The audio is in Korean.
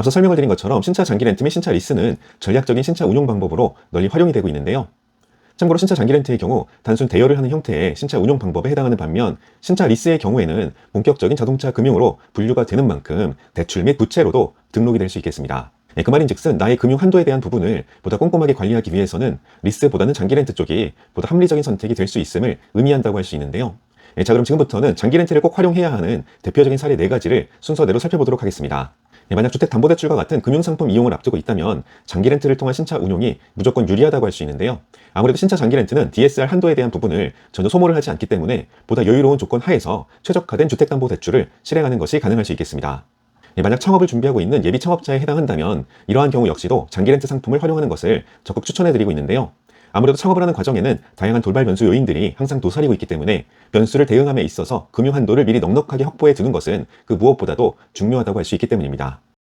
앞서 설명을 드린 것처럼 신차 장기 렌트 및 신차 리스는 전략적인 신차 운용 방법으로 널리 활용이 되고 있는데요. 참고로 신차 장기 렌트의 경우 단순 대여를 하는 형태의 신차 운용 방법에 해당하는 반면 신차 리스의 경우에는 본격적인 자동차 금융으로 분류가 되는 만큼 대출 및 부채로도 등록이 될 수 있겠습니다. 예, 그 말인즉슨 나의 금융 한도에 대한 부분을 보다 꼼꼼하게 관리하기 위해서는 리스보다는 장기 렌트 쪽이 보다 합리적인 선택이 될 수 있음을 의미한다고 할 수 있는데요. 예, 자 그럼 지금부터는 장기 렌트를 꼭 활용해야 하는 대표적인 사례 4가지를 순서대로 살펴보도록 하겠습니다. 예, 만약 주택담보대출과 같은 금융상품 이용을 앞두고 있다면 장기 렌트를 통한 신차 운용이 무조건 유리하다고 할 수 있는데요. 아무래도 신차 장기 렌트는 DSR 한도에 대한 부분을 전혀 소모를 하지 않기 때문에 보다 여유로운 조건 하에서 최적화된 주택담보대출을 실행하는 것이 가능할 수 있겠습니다. 예, 만약 창업을 준비하고 있는 예비 창업자에 해당한다면 이러한 경우 역시도 장기 렌트 상품을 활용하는 것을 적극 추천해드리고 있는데요. 아무래도 창업을 하는 과정에는 다양한 돌발 변수 요인들이 항상 도사리고 있기 때문에 변수를 대응함에 있어서 금융 한도를 미리 넉넉하게 확보해 두는 것은 그 무엇보다도 중요하다고 할 수 있기 때문입니다.